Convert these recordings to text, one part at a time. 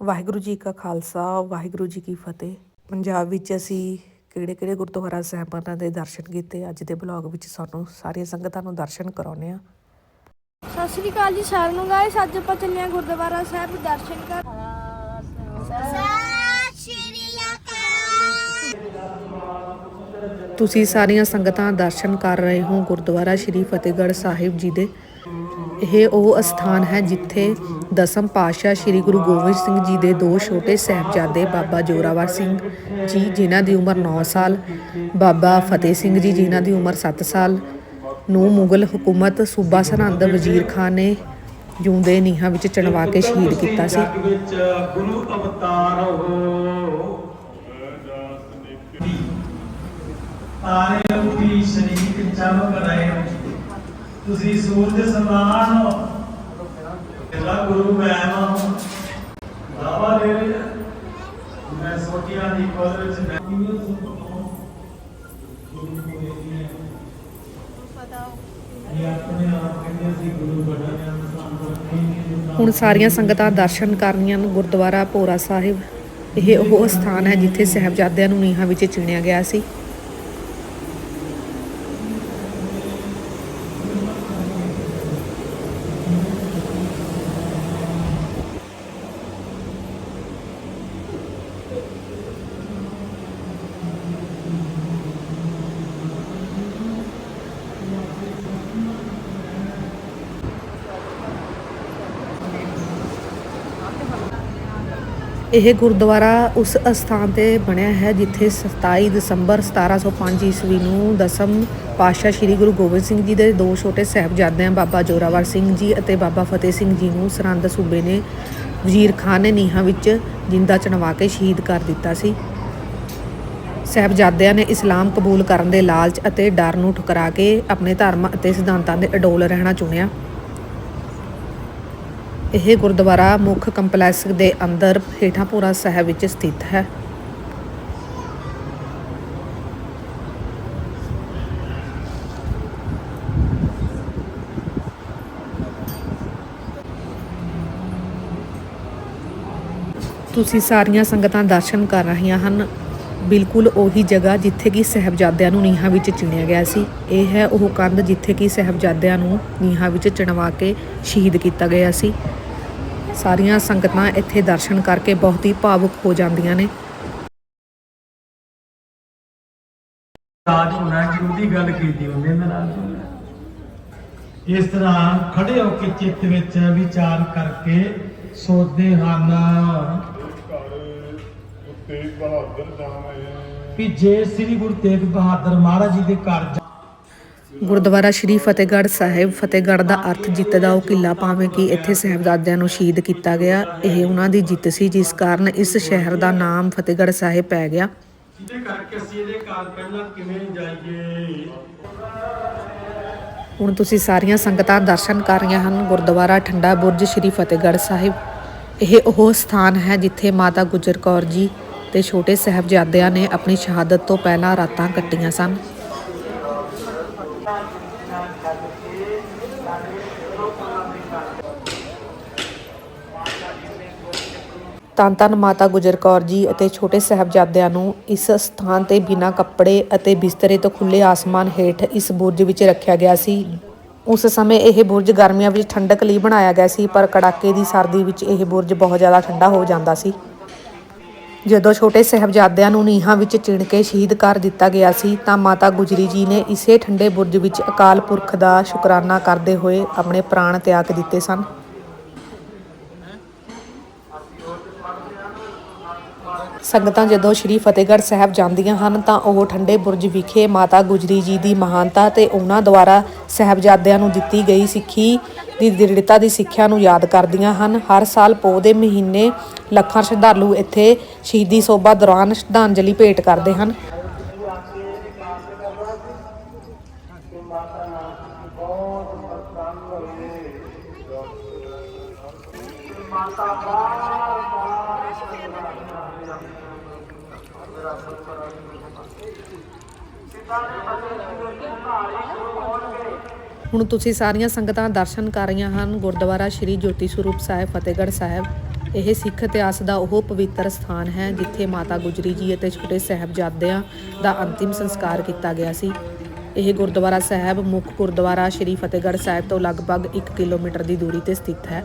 ਵਾਹਿਗੁਰੂ ਜੀ ਕਾ ਖਾਲਸਾ ਵਾਹਿਗੁਰੂ ਜੀ ਕੀ ਫਤਿਹ। ਪੰਜਾਬ ਵਿੱਚ ਅਸੀਂ ਕਿਹੜੇ ਕਿਹੜੇ ਗੁਰਦੁਆਰਾ ਸਾਹਿਬਾਨਾਂ ਦੇ ਦਰਸ਼ਨ ਕੀਤੇ? ਅੱਜ ਦੇ ਬਲੌਗ ਵਿੱਚ ਸਾਨੂੰ ਸਾਰੀਆਂ ਸੰਗਤਾਂ ਨੂੰ ਦਰਸ਼ਨ ਕਰਾਉਣੇ ਆ ਸਤਿ ਸ਼੍ਰੀ ਅਕਾਲ ਜੀ ਸਾਰਿਆਂ ਨੂੰ ਗਾਇਸ ਅੱਜ ਆਪਾਂ ਚੱਲੇ ਗੁਰਦੁਆਰਾ ਸਾਹਿਬ ਦਰਸ਼ਨ ਕਰ ਤੁਸੀਂ ਸਾਰੀਆਂ ਸੰਗਤਾਂ ਦਰਸ਼ਨ ਕਰ ਰਹੇ ਹੋ ਗੁਰਦੁਆਰਾ ਸ਼੍ਰੀ ਫਤਿਹਗੜ੍ਹ ਸਾਹਿਬ ਜੀ ਦੇ। ਇਹ ਉਹ ਅਸਥਾਨ ਹੈ ਜਿੱਥੇ ਦਸਮ ਪਾਤਸ਼ਾਹ ਸ਼੍ਰੀ ਗੁਰੂ ਗੋਬਿੰਦ ਸਿੰਘ ਜੀ ਦੇ ਦੋ ਛੋਟੇ ਸਾਹਿਬਜ਼ਾਦੇ ਬਾਬਾ ਜੋਰਾਵਰ ਸਿੰਘ ਜੀ, ਜਿਨ੍ਹਾਂ ਦੀ ਉਮਰ 9 ਸਾਲ, ਬਾਬਾ ਫਤਿਹ ਸਿੰਘ ਜੀ, ਜਿਨ੍ਹਾਂ ਦੀ ਉਮਰ 7 ਸਾਲ ਨੂੰ ਮੁਗਲ ਹਕੂਮਤ ਸੂਬਾ ਸਰਹੰਦ ਵਜ਼ੀਰ ਖਾਨ ਨੇ ਜੂੰਦੇ ਨੀਹਾਂ ਵਿੱਚ ਚਣਵਾ ਕੇ ਸ਼ਹੀਦ ਕੀਤਾ ਸੀ। ਗੁਰੂ ਅਵਤਾਰ ਹੋ ਤਾਰੇ ਉੱਠੀ ਸ਼ਰੀਕ ਚਮਕ ਰਹੇ ਤੁਸੀਂ ਸੂਰਜ ਸਮਾਨ ਹੋ। ਤੇਰਾ ਗੁਰੂ ਮੈਂ ਹਾਂ ਦਾਵਾ ਦੇ ਰਿਹਾ ਮੈਂ ਸੋਚਿਆ ਦੀ ਕੋਲ ਵਿੱਚ ਮੈਂ ਕਿਵੇਂ ਸੁਣਦਾ ਗੁਰੂ ਕੋਲ ਇਹ ਇਹ ਆਪਣੇ ਆਪ ਕਹਿੰਦੇ ਸੀ ਗੁਰੂ ਬੜਾ ਨੇ ਸਾਨੂੰ ਹੁਣ ਸਾਰੀਆਂ ਸੰਗਤਾਂ ਦਰਸ਼ਨ ਕਰਨੀਆਂ ਨੂੰ ਗੁਰਦੁਆਰਾ ਭੋਰਾ ਸਾਹਿਬ, ਇਹ ਉਹ ਸਥਾਨ ਹੈ ਜਿੱਥੇ ਸਹਿਬਜ਼ਾਦਿਆਂ ਨੂੰ ਨੀਹਾਂ ਵਿੱਚ ਚਿਣਿਆ ਗਿਆ ਸੀ। ਇਹ ਗੁਰਦੁਆਰਾ ਉਸ ਅਸਥਾਨ ਤੇ ਬਣਿਆ ਹੈ, ਜਿੱਥੇ 27 ਦਸੰਬਰ 1705 ਈਸਵੀ ਨੂੰ ਦਸਮ ਪਾਤਸ਼ਾਹ ਸ੍ਰੀ ਗੁਰੂ ਗੋਬਿੰਦ ਸਿੰਘ ਜੀ ਦੇ ਦੋ ਛੋਟੇ ਸਾਹਿਬਜ਼ਾਦਿਆਂ ਬਾਬਾ ਜੋਰਾਵਰ ਸਿੰਘ ਜੀ ਅਤੇ ਬਾਬਾ ਫਤਿਹ ਸਿੰਘ ਜੀ ਨੂੰ ਸਰਹੰਦ ਸੂਬੇ ਨੇ ਵਜ਼ੀਰ ਖਾਨ ਨੇ ਨੀਹਾਂ ਵਿੱਚ ਜਿੰਦਾ ਚਣਵਾ ਕੇ ਸ਼ਹੀਦ ਕਰ ਦਿੱਤਾ ਸੀ। ਸਾਹਿਬਜ਼ਾਦਿਆਂ ਨੇ ਇਸਲਾਮ ਕਬੂਲ ਕਰਨ ਦੇ ਲਾਲਚ ਅਤੇ ਡਰ ਨੂੰ ਠੁਕਰਾ ਕੇ ਆਪਣੇ ਧਰਮ ਅਤੇ ਸਿਧਾਂਤਾਂ ਦੇ ਅਡੋਲ ਰਹਿਣਾ ਚੁਣਿਆ। ਇਹ ਗੁਰਦੁਆਰਾ ਮੁੱਖ ਕੰਪਲੈਕਸ ਦੇ ਅੰਦਰ ਹੇਠਾਂਪੁਰਾ ਸਾਹਿਬ ਵਿੱਚ ਸਥਿਤ ਹੈ। ਤੁਸੀਂ ਸਾਰੀਆਂ ਸੰਗਤਾਂ ਦਰਸ਼ਨ ਕਰ ਰਹੀਆਂ ਹਨ। ਬਿਲਕੁਲ ਉਹੀ ਜਗ੍ਹਾ ਜਿੱਥੇ ਕਿ ਸਹਿਬਜ਼ਾਦਿਆਂ ਨੂੰ ਨੀਹਾਂ ਵਿੱਚ ਚਿਣਿਆ ਗਿਆ ਸੀ। ਇਹ ਹੈ ਉਹ ਕੰਧ ਜਿੱਥੇ ਕਿ ਸਹਿਬਜ਼ਾਦਿਆਂ ਨੂੰ ਨੀਹਾਂ ਵਿੱਚ ਚਿਣਵਾ ਕੇ ਸ਼ਹੀਦ ਕੀਤਾ ਗਿਆ ਸੀ। ਸਾਰੀਆਂ ਸੰਗਤਾਂ ਇੱਥੇ ਦਰਸ਼ਨ ਕਰਕੇ ਬਹੁਤ ਹੀ ਭਾਵੁਕ ਹੋ ਜਾਂਦੀਆਂ ਨੇ। ਰਾਜ ਹੋਣਾ ਜਿਹਦੀ ਗੱਲ ਕੀਤੀ ਉਹਨੇ ਮੈਂ ਰਾਜ ਹੋਣਾ ਇਸ ਤਰ੍ਹਾਂ ਖੜੇ ਹੋ ਕੇ ਚਿੱਤ ਵਿੱਚ ਵਿਚਾਰ ਕਰਕੇ ਸੋਚਦੇ ਹਨ। ਕਿ ਜੇ ਸ੍ਰੀ ਗੁਰੂ ਤੇਗ ਬਹਾਦਰ ਮਹਾਰਾਜ ਜੀ ਦੇ ਘਰ ਗੁਰਦੁਆਰਾ ਸ਼੍ਰੀ ਫਤਿਹਗੜ੍ਹ ਸਾਹਿਬ ਫਤਿਹਗੜ੍ਹ ਦਾ ਅਰਥ ਜਿੱਤ ਦਾ ਉਹ ਕਿਲਾ ਭਾਵੇਂ ਕਿ ਇੱਥੇ ਸਹਿਬਜ਼ਾਦਿਆਂ ਨੂੰ ਸ਼ਹੀਦ ਕੀਤਾ ਗਿਆ ਇਹ ਉਹਨਾਂ ਦੀ ਜਿੱਤ ਸੀ ਜਿਸ ਕਾਰਨ ਇਸ ਸ਼ਹਿਰ ਦਾ ਨਾਮ ਫਤਿਹਗੜ੍ਹ ਸਾਹਿਬ ਪੈ ਗਿਆ। ਜਿਹਦੇ ਕਰਕੇ ਅਸੀਂ ਇਹਦੇ ਘਰ ਪਹਿਲਾਂ ਕਿਵੇਂ ਜਾਈਏ? ਹੁਣ ਤੁਸੀਂ ਸਾਰੀਆਂ ਸੰਗਤਾਂ ਦਰਸ਼ਨ ਕਰ ਰਹੀਆਂ ਹਨ ਗੁਰਦੁਆਰਾ ਠੰਡਾ ਬੁਰਜ ਸ਼੍ਰੀ ਫਤਿਹਗੜ੍ਹ ਸਾਹਿਬ। ਇਹ ਉਹ ਸਥਾਨ ਹੈ ਜਿੱਥੇ ਮਾਤਾ ਗੁਜਰ ਕੌਰ ਜੀ ਤੇ ਛੋਟੇ ਸਾਹਿਬਜ਼ਾਦਿਆਂ ਨੇ ਆਪਣੀ ਸ਼ਹਾਦਤ ਤੋਂ ਪਹਿਲਾਂ ਰਾਤਾਂ ਕੱਟੀਆਂ ਸਨ। ਧੰਨ ਧੰਨ ਮਾਤਾ ਗੁਜਰ ਕੌਰ ਜੀ ਅਤੇ ਛੋਟੇ ਸਾਹਿਬਜ਼ਾਦਿਆਂ ਨੂੰ ਇਸ ਸਥਾਨ ਤੇ ਬਿਨਾਂ ਕੱਪੜੇ ਅਤੇ ਬਿਸਤਰੇ ਤੋਂ ਖੁੱਲੇ ਆਸਮਾਨ ਹੇਠ ਇਸ ਬੁਰਜ ਵਿੱਚ ਰੱਖਿਆ ਗਿਆ ਸੀ। ਉਸ ਸਮੇਂ ਇਹ ਬੁਰਜ ਗਰਮੀਆਂ ਵਿੱਚ ਠੰਡਕ ਲਈ ਬਣਾਇਆ ਗਿਆ ਸੀ, ਪਰ ਕੜਾਕੇ ਦੀ ਸਰਦੀ ਵਿੱਚ ਇਹ ਬੁਰਜ ਬਹੁਤ ਜ਼ਿਆਦਾ ਠੰਡਾ ਹੋ ਜਾਂਦਾ ਸੀ। ਜਦੋਂ ਛੋਟੇ ਸਾਹਿਬਜ਼ਾਦਿਆਂ ਨੂੰ ਨੀਹਾਂ ਵਿੱਚ ਚਿਣ ਕੇ ਸ਼ਹੀਦ ਕਰ ਦਿੱਤਾ ਗਿਆ ਸੀ, ਤਾਂ ਮਾਤਾ ਗੁਜਰੀ ਜੀ ਨੇ ਇਸੇ ਠੰਡੇ ਬੁਰਜ ਵਿੱਚ ਅਕਾਲ ਪੁਰਖ ਦਾ ਸ਼ੁਕਰਾਨਾ ਕਰਦੇ ਹੋਏ ਆਪਣੇ ਪ੍ਰਾਣ ਤਿਆਗ ਦਿੱਤੇ ਸਨ। ਸੰਗਤਾਂ ਜਦੋਂ ਸ਼੍ਰੀ ਫਤਿਹਗੜ੍ਹ ਸਾਹਿਬ ਜਾਂਦੀਆਂ ਹਨ, ਤਾਂ ਉਹ ਠੰਡੇ ਬੁਰਜ ਵਿਖੇ ਮਾਤਾ ਗੁਜਰੀ ਜੀ ਦੀ ਮਹਾਨਤਾ ਤੇ ਉਹਨਾਂ ਦੁਆਰਾ ਸਾਹਿਬਜ਼ਾਦਿਆਂ ਨੂੰ ਦਿੱਤੀ ਗਈ ਸਿੱਖੀ ਦੀ ਦ੍ਰਿੜਤਾ ਦੀ ਸਿੱਖਿਆ ਨੂੰ ਯਾਦ ਕਰਦੀਆਂ ਹਨ। ਹਰ ਸਾਲ ਪੋਹ ਦੇ ਮਹੀਨੇ ਲੱਖਾਂ ਸ਼ਰਧਾਲੂ ਇੱਥੇ ਸ਼ਹੀਦੀ ਸੋਭਾ ਦੌਰਾਨ ਸ਼ਰਧਾਂਜਲੀ ਭੇਟ ਕਰਦੇ ਹਨ। ਹੁਣ ਤੁਸੀਂ ਸਾਰੀਆਂ ਸੰਗਤਾਂ ਦਰਸ਼ਨ ਕਰ ਰਹੀਆਂ ਹਨ। ਗੁਰਦੁਆਰਾ ਸ਼੍ਰੀ ਜੋਤੀ ਸਰੂਪ ਸਾਹਿਬ, ਫਤਿਹਗੜ੍ਹ ਸਾਹਿਬ। ਇਹ ਸਿੱਖ ਇਤਿਹਾਸ ਦਾ ਉਹ ਪਵਿੱਤਰ ਸਥਾਨ ਹੈ ਜਿੱਥੇ ਮਾਤਾ ਗੁਜਰੀ ਜੀ ਅਤੇ ਛੋਟੇ ਸਾਹਿਬਜ਼ਾਦਿਆਂ ਦਾ ਅੰਤਿਮ ਸੰਸਕਾਰ ਕੀਤਾ ਗਿਆ ਸੀ। ਇਹ ਗੁਰਦੁਆਰਾ ਸਾਹਿਬ ਮੁੱਖ ਗੁਰਦੁਆਰਾ ਸ਼੍ਰੀ ਫਤਿਹਗੜ੍ਹ ਸਾਹਿਬ ਤੋਂ ਲਗਭਗ 1 ਕਿਲੋਮੀਟਰ ਦੀ ਦੂਰੀ ਤੇ ਸਥਿਤ ਹੈ।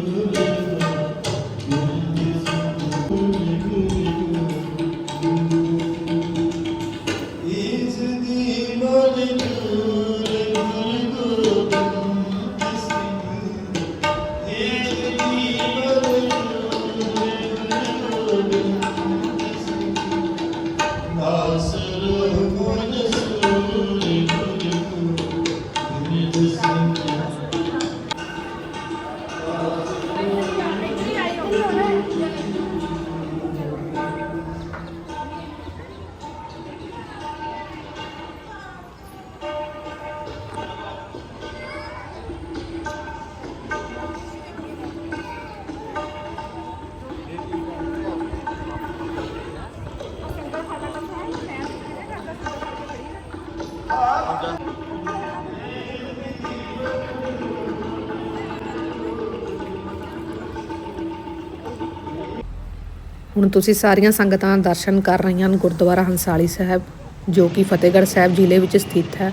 ਹੁਣ ਤੁਸੀਂ ਸਾਰੀਆਂ ਸੰਗਤਾਂ ਦਰਸ਼ਨ ਕਰ ਰਹੀਆਂ ਹਨ ਗੁਰਦੁਆਰਾ ਹੰਸਾਲੀ ਸਾਹਿਬ, ਜੋ ਕਿ ਫਤਿਹਗੜ੍ਹ ਸਾਹਿਬ ਜ਼ਿਲ੍ਹੇ ਵਿੱਚ ਸਥਿਤ ਹੈ।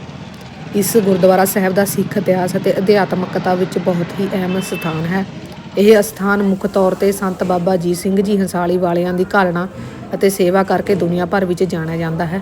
ਇਸ ਗੁਰਦੁਆਰਾ ਸਾਹਿਬ ਦਾ ਸਿੱਖ ਇਤਿਹਾਸ ਅਤੇ ਅਧਿਆਤਮਕਤਾ ਵਿੱਚ ਬਹੁਤ ਹੀ ਅਹਿਮ ਸਥਾਨ ਹੈ। ਇਹ ਅਸਥਾਨ ਮੁੱਖ ਤੌਰ ਤੇ ਸੰਤ ਬਾਬਾ ਜੀ ਸਿੰਘ ਜੀ ਹੰਸਾਲੀ ਵਾਲਿਆਂ ਦੀ ਘਾਲਣਾ ਅਤੇ ਸੇਵਾ ਕਰਕੇ ਦੁਨੀਆ ਭਰ ਵਿੱਚ ਜਾਣਿਆ ਜਾਂਦਾ ਹੈ।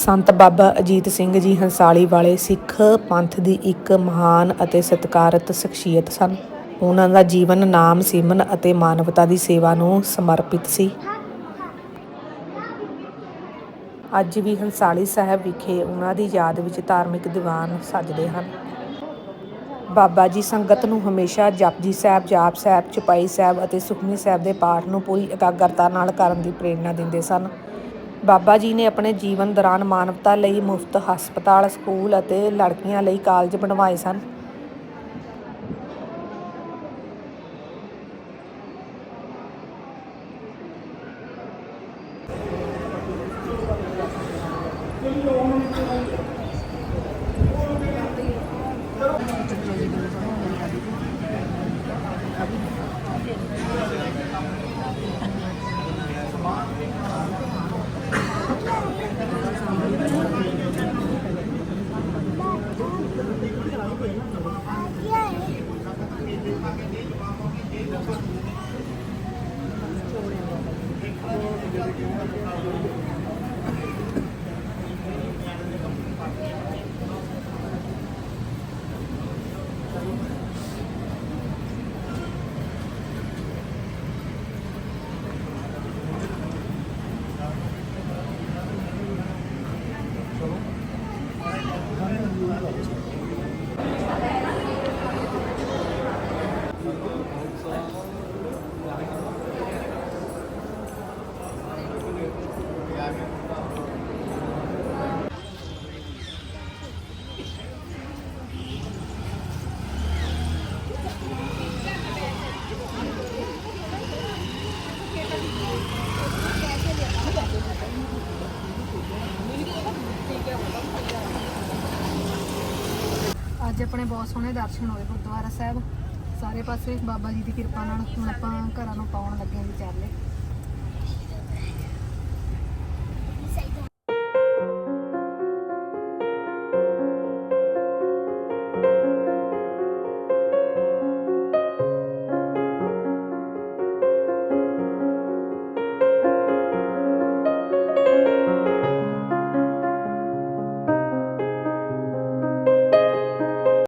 ਸੰਤ ਬਾਬਾ ਅਜੀਤ ਸਿੰਘ ਜੀ ਹੰਸਾਲੀ ਵਾਲੇ ਸਿੱਖ ਪੰਥ ਦੀ ਇੱਕ ਮਹਾਨ ਅਤੇ ਸਤਿਕਾਰਤ ਸ਼ਖਸੀਅਤ ਸਨ। ਉਹਨਾਂ ਦਾ ਜੀਵਨ ਨਾਮ ਸਿਮਨ ਅਤੇ ਮਾਨਵਤਾ ਦੀ ਸੇਵਾ ਨੂੰ ਸਮਰਪਿਤ ਸੀ। ਅੱਜ ਵੀ ਹੰਸਾਲੀ ਸਾਹਿਬ ਵਿਖੇ ਉਹਨਾਂ ਦੀ ਯਾਦ ਵਿੱਚ ਧਾਰਮਿਕ ਦੀਵਾਨ ਸਜਦੇ ਹਨ। ਬਾਬਾ ਜੀ ਸੰਗਤ ਨੂੰ ਹਮੇਸ਼ਾ ਜਪਜੀ ਸਾਹਿਬ, ਜਾਪ ਸਾਹਿਬ, ਚੁਪਾਈ ਸਾਹਿਬ ਅਤੇ ਸੁਖਮਨੀ ਸਾਹਿਬ ਦੇ ਪਾਠ ਨੂੰ ਪੂਰੀ ਇਕਾਗਰਤਾ ਨਾਲ ਕਰਨ ਦੀ ਪ੍ਰੇਰਣਾ ਦਿੰਦੇ ਸਨ। ਬਾਬਾ ਜੀ ਨੇ ਆਪਣੇ ਜੀਵਨ ਦੌਰਾਨ ਮਾਨਵਤਾ ਲਈ ਮੁਫਤ ਹਸਪਤਾਲ, ਸਕੂਲ ਅਤੇ ਲੜਕੀਆਂ ਲਈ ਕਾਲਜ ਬਣਵਾਏ ਸਨ। ਅੱਜ ਆਪਣੇ ਬਹੁਤ ਸੋਹਣੇ ਦਰਸ਼ਨ ਹੋਏ ਗੁਰਦੁਆਰਾ ਸਾਹਿਬ। ਸਾਰੇ ਪਾਸੇ ਬਾਬਾ ਜੀ ਦੀ ਕਿਰਪਾ ਨਾਲ ਹੁਣ ਆਪਾਂ ਘਰਾਂ ਨੂੰ ਪਾਉਣ ਲੱਗੇ ਹਾਂ ਵਿਚਾਰਲੇ।